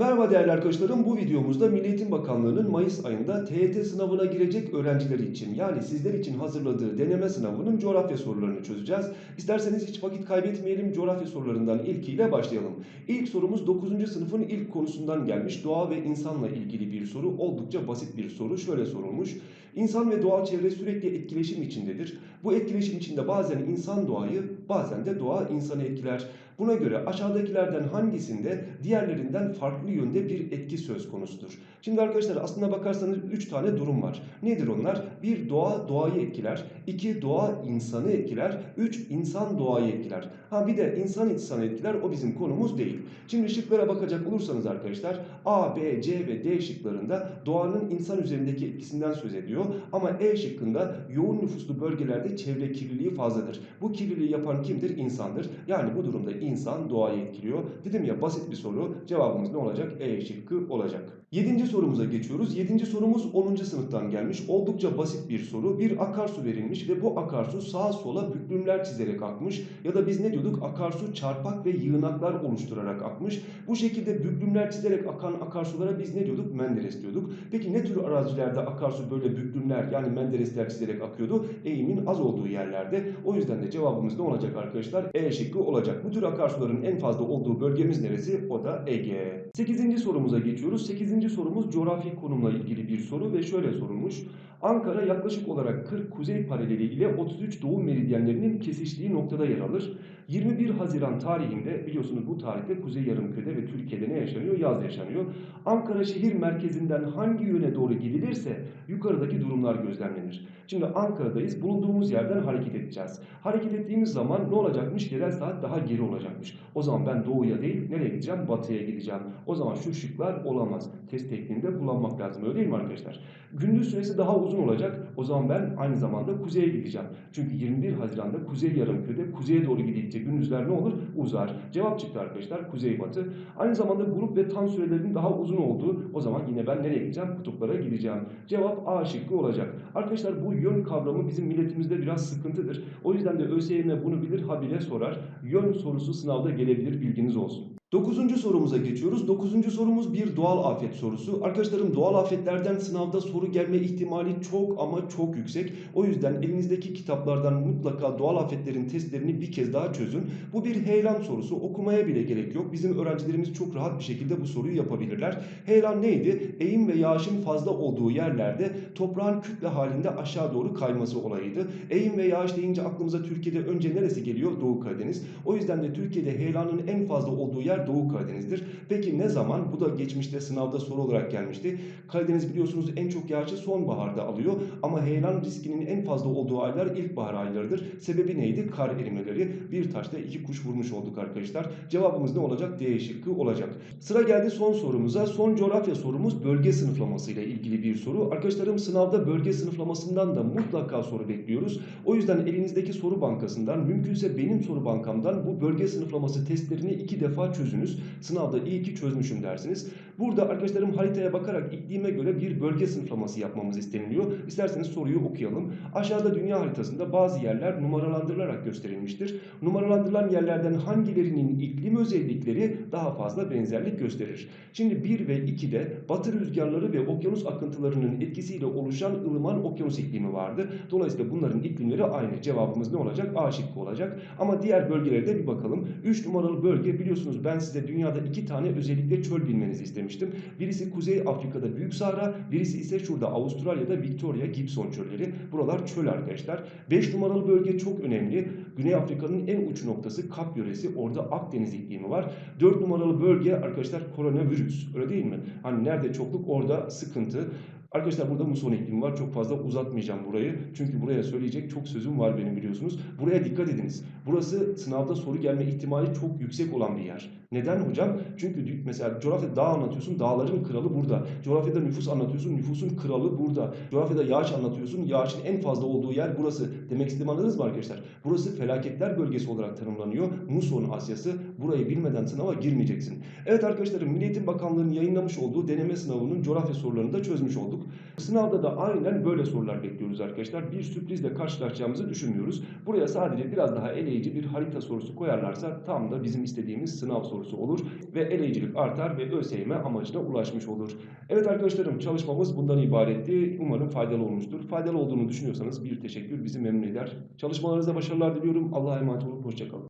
Merhaba değerli arkadaşlarım. Bu videomuzda Milli Eğitim Bakanlığı'nın Mayıs ayında TYT sınavına girecek öğrenciler için yani sizler için hazırladığı deneme sınavının coğrafya sorularını çözeceğiz. İsterseniz hiç vakit kaybetmeyelim. Coğrafya sorularından ilkiyle başlayalım. İlk sorumuz 9. sınıfın ilk konusundan gelmiş. Doğa ve insanla ilgili bir soru. Oldukça basit bir soru. Şöyle sorulmuş. İnsan ve doğal çevre sürekli etkileşim içindedir. Bu etkileşim içinde bazen insan doğayı, bazen de doğa insanı etkiler. Buna göre aşağıdakilerden hangisinde diğerlerinden farklı yönde bir etki söz konusudur? Şimdi arkadaşlar aslına bakarsanız 3 tane durum var. Nedir onlar? Bir doğa doğayı etkiler. iki doğa insanı etkiler. Üç insan doğayı etkiler. Ha bir de insan insanı etkiler. O bizim konumuz değil. Şimdi şıklara bakacak olursanız arkadaşlar A, B, C ve D şıklarında doğanın insan üzerindeki etkisinden söz ediyor. Ama E şıkkında yoğun nüfuslu bölgelerde çevre kirliliği fazladır. Bu kirliliği yapan kimdir? İnsandır. Yani bu durumda insan doğayı etkiliyor. Dedim ya basit bir soru. Cevabımız ne olacak? E şıkkı olacak. Yedinci sorumuza geçiyoruz. Yedinci sorumuz 10. sınıftan gelmiş. Oldukça basit bir soru. Bir akarsu verilmiş ve bu akarsu sağa sola büklümler çizerek akmış. Ya da biz ne diyorduk? Akarsu çarpak ve yığınaklar oluşturarak akmış. Bu şekilde büklümler çizerek akan akarsulara biz ne diyorduk? Menderes diyorduk. Peki ne tür arazilerde akarsu böyle büklümler yani menderesler çizerek akıyordu? Eğimin az olduğu yerlerde. O yüzden de cevabımız ne olacak arkadaşlar? E şıkkı olacak. Bu tür akarsuların en fazla olduğu bölgemiz neresi? O da Ege. 8. sorumuza geçiyoruz. 8. sorumuz coğrafi konumla ilgili bir soru ve şöyle sorulmuş. Ankara yaklaşık olarak 40 kuzey paraleli ile 33 doğu meridyenlerinin kesiştiği noktada yer alır. 21 Haziran tarihinde biliyorsunuz bu tarihte Kuzey Yarımküre'de ve Türkiye'de ne yaşanıyor? Yaz yaşanıyor. Ankara şehir merkezinden hangi yöne doğru gidilirse yukarıdaki durumlar gözlemlenir. Şimdi Ankara'dayız. Bulunduğumuz yerden hareket edeceğiz. Hareket ettiğimiz zaman ne olacakmış? Yerel saat daha geri olacakmış. O zaman ben doğuya değil nereye gideceğim? Batıya gideceğim. O zaman şu şıklar olamaz. Test tekniğinde kullanmak lazım. Öyle değil mi arkadaşlar? Gündüz süresi daha uzun olacak. O zaman ben aynı zamanda kuzeye gideceğim. Çünkü 21 Haziran'da Kuzey Yarımküre'de kuzeye doğru gidince gündüzler ne olur? Uzar. Cevap çıktı arkadaşlar. Kuzey batı. Aynı zamanda grup ve tan sürelerinin daha uzun olduğu o zaman yine ben nereye gideceğim? Kutuplara gideceğim. Cevap A şıkkı olacak. Arkadaşlar bu yön kavramı bizim milletimizde biraz sıkıntıdır. O yüzden de ÖSYM bunu bilir habire sorar. Yön sorusu sınavda gelebilir bilginiz olsun. Dokuzuncu sorumuza geçiyoruz. Dokuzuncu sorumuz bir doğal afet sorusu. Arkadaşlarım doğal afetlerden sınavda soru gelme ihtimali çok ama çok yüksek. O yüzden elinizdeki kitaplardan mutlaka doğal afetlerin testlerini bir kez daha çözün. Bu bir heyelan sorusu. Okumaya bile gerek yok. Bizim öğrencilerimiz çok rahat bir şekilde bu soruyu yapabilirler. Heyelan neydi? Eğim ve yağışın fazla olduğu yerlerde toprağın kütle halinde aşağı doğru kayması olayıydı. Eğim ve yağış deyince aklımıza Türkiye'de önce neresi geliyor? Doğu Karadeniz. O yüzden de Türkiye'de heyelanın en fazla olduğu yer Doğu Karadeniz'dir. Peki ne zaman? Bu da geçmişte sınavda soru olarak gelmişti. Karadeniz biliyorsunuz en çok yağışı sonbaharda alıyor ama heyelan riskinin en fazla olduğu aylar ilkbahar aylarıdır. Sebebi neydi? Kar erimeleri. Bir taşta iki kuş vurmuş olduk arkadaşlar. Cevabımız ne olacak? D şıkkı olacak. Sıra geldi son sorumuza. Son coğrafya sorumuz bölge sınıflaması ile ilgili bir soru. Arkadaşlarım sınavda bölge sınıflamasından da mutlaka soru bekliyoruz. O yüzden elinizdeki soru bankasından mümkünse benim soru bankamdan bu bölge sınıflaması testlerini iki defa çözünüz. Sınavda iyi ki çözmüşüm dersiniz. Burada arkadaşlarım haritaya bakarak iklime göre bir bölge sınıflaması yapmamız isteniliyor. İsterseniz soruyu okuyalım. Aşağıda dünya haritasında bazı yerler numaralandırılarak gösterilmiştir. Numaralandırılan yerlerden hangilerinin iklim özellikleri daha fazla benzerlik gösterir? Şimdi 1 ve 2'de batı rüzgarları ve okyanus akıntılarının etkisiyle oluşan ılıman okyanus iklimi vardı. Dolayısıyla bunların iklimleri aynı. Cevabımız ne olacak? A şıkkı olacak. Ama diğer bölgelere de bir bakalım. 3 numaralı bölge biliyorsunuz ben size dünyada iki tane özellikle çöl bilmenizi istemiştim. Birisi Kuzey Afrika'da Büyük Sahra, birisi ise şurada Avustralya'da Victoria Gibson çölleri. Buralar çöl arkadaşlar. 5 numaralı bölge çok önemli. Güney Afrika'nın en uç noktası Kap yöresi. Orada Akdeniz iklimi var. 4 numaralı bölge arkadaşlar koronavirüs. Öyle değil mi? Hani nerede çokluk orada sıkıntı. Arkadaşlar burada muson iklimi var. Çok fazla uzatmayacağım burayı. Çünkü buraya söyleyecek çok sözüm var benim biliyorsunuz. Buraya dikkat ediniz. Burası sınavda soru gelme ihtimali çok yüksek olan bir yer. Neden hocam? Çünkü mesela coğrafyada dağ anlatıyorsun, dağların kralı burada. Coğrafyada nüfus anlatıyorsun, nüfusun kralı burada. Coğrafyada yağış anlatıyorsun, yağışın en fazla olduğu yer burası. Demek istediğimi anladınız mı arkadaşlar? Burası felaketler bölgesi olarak tanımlanıyor. Muson Asyası. Burayı bilmeden sınava girmeyeceksin. Evet arkadaşlarım Milli Eğitim Bakanlığı'nın yayınlamış olduğu deneme sınavının coğrafya sorularını da çözmüş olduk. Olduk. Sınavda da aynen böyle sorular bekliyoruz arkadaşlar. Bir sürprizle karşılaşacağımızı düşünmüyoruz. Buraya sadece biraz daha eleyici bir harita sorusu koyarlarsa tam da bizim istediğimiz sınav sorusu olur ve eleyicilik artar ve ÖSYM amacına ulaşmış olur. Evet arkadaşlarım çalışmamız bundan ibaretti. Umarım faydalı olmuştur. Faydalı olduğunu düşünüyorsanız bir teşekkür bizi memnun eder. Çalışmalarınızda başarılar diliyorum. Allah'a emanet olun. Hoşçakalın.